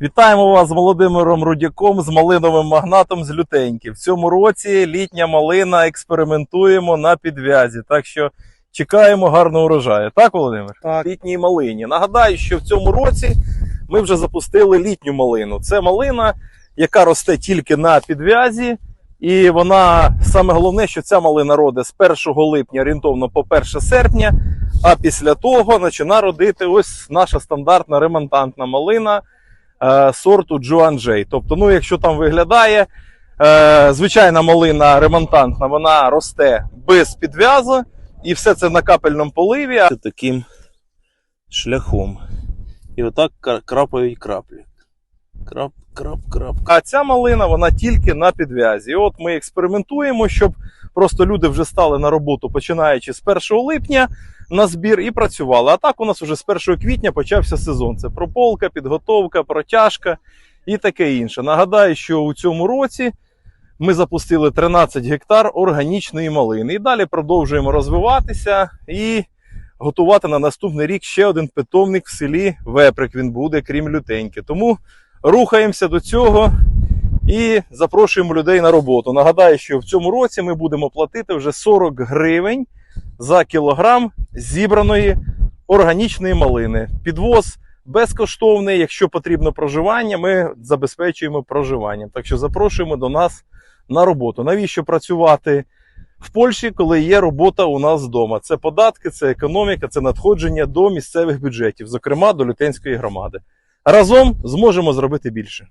Вітаємо вас з Володимиром Рудяком, з малиновим магнатом з лютеньки. В цьому році літня малина експериментуємо на підв'язі. Так що чекаємо гарного урожаю. Так, Володимир? Так. Літній малині. Нагадаю, що в цьому році ми вже запустили літню малину. Це малина, яка росте тільки на підв'язі. І вона саме головне, що ця малина роде з 1 липня орієнтовно по 1 серпня. А після того починає родити ось наша стандартна ремонтантна малина сорту Джоанджей. Тобто, ну, якщо там виглядає, е, звичайна малина ремонтантна, вона росте без підв'язу, і все це на капельному поливі. Таким шляхом. І отак крапають краплі. Крап, крап, крап. А ця малина вона тільки на підв'язі. І от ми експериментуємо, щоб просто люди вже стали на роботу починаючи з 1 липня на збір і працювали. А так у нас вже з 1 квітня почався сезон. Це прополка, підготовка, протяжка і таке інше. Нагадаю, що у цьому році ми запустили 13 гектар органічної малини. І далі продовжуємо розвиватися і готувати на наступний рік ще один питомник в селі Веприк. Він буде, крім лютеньки. Тому рухаємося до цього і запрошуємо людей на роботу. Нагадаю, що в цьому році ми будемо платити вже 40 гривень за кілограм зібраної органічної малини. Підвоз безкоштовний. Якщо потрібно проживання, ми забезпечуємо проживанням. Так що запрошуємо до нас на роботу. Навіщо працювати в Польщі, коли є робота у нас вдома? Це податки, це економіка, це надходження до місцевих бюджетів, зокрема до Лютенської громади. Разом зможемо зробити більше.